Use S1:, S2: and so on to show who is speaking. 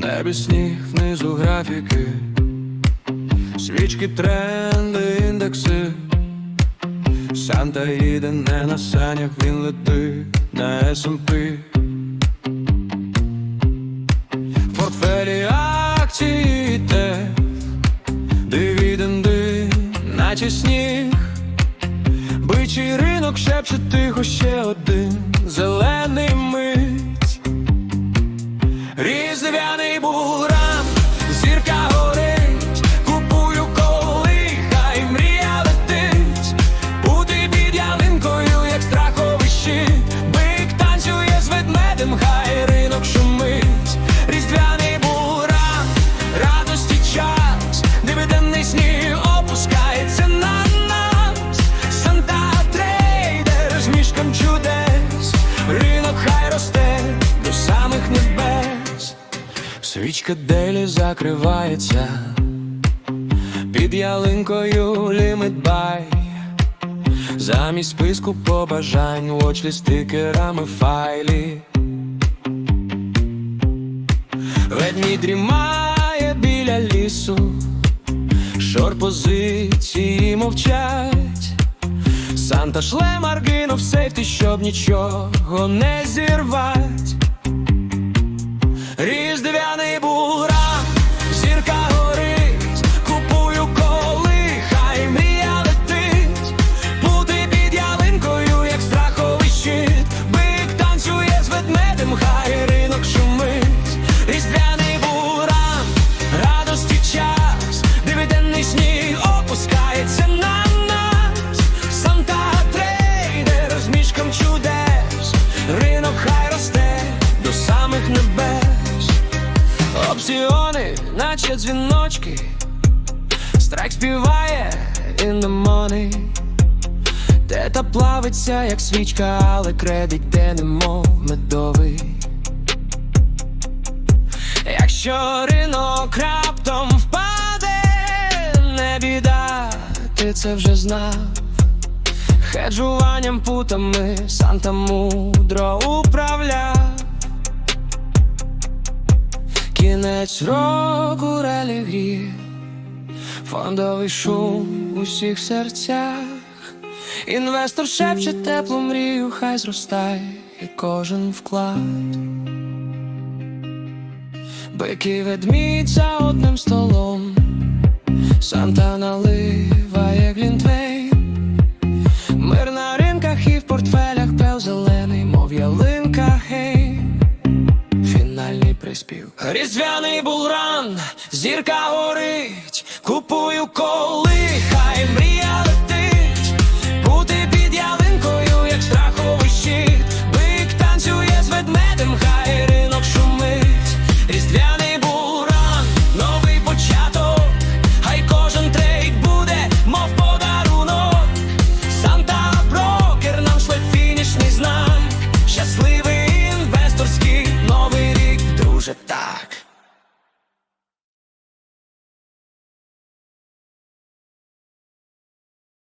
S1: небі сніг, внизу графіки, свічки, тренди, індекси. Санта їде не на санях, він летить на SMP В портфелі акції те, дивіденди, наче сніг. Бичий ринок шепче тихо ще один зелений мить. Різдвяний буран, Свічка делі закривається під ялинкою лімит бай. Замість списку побажань вочлі стикерами файлі. Ведмідь дрімає біля лісу, шор позиції мовчать. Санта шле маргину в сейфті, щоб нічого не зірвать. Опціони, наче дзвіночки, страйк співає in the money Тета плавиться, як свічка, але кредит де немов медовий. Якщо ринок раптом впаде, не біда, ти це вже знав. Хеджуванням путами Санта мудро управляв. Кінець року релігії, фондовий шум в усіх серцях. Інвестор шепче теплу мрію, хай зростає кожен вклад. Бики ведмідь за одним столом, Санта наливає глінтвейн. Мир на ринках і в портфелях пел Різдвяний булран, зірка горить, купую коли хай мрія летить, бути під ялинкою, як страховий щит, бик танцює з ведмедем, хай ринок шумить, різдвяний буран, новий початок, хай кожен трейк буде, мов подарунок. Санта брокер нам шле фінішний знак, щасливий інвесторський новий рік, друже та.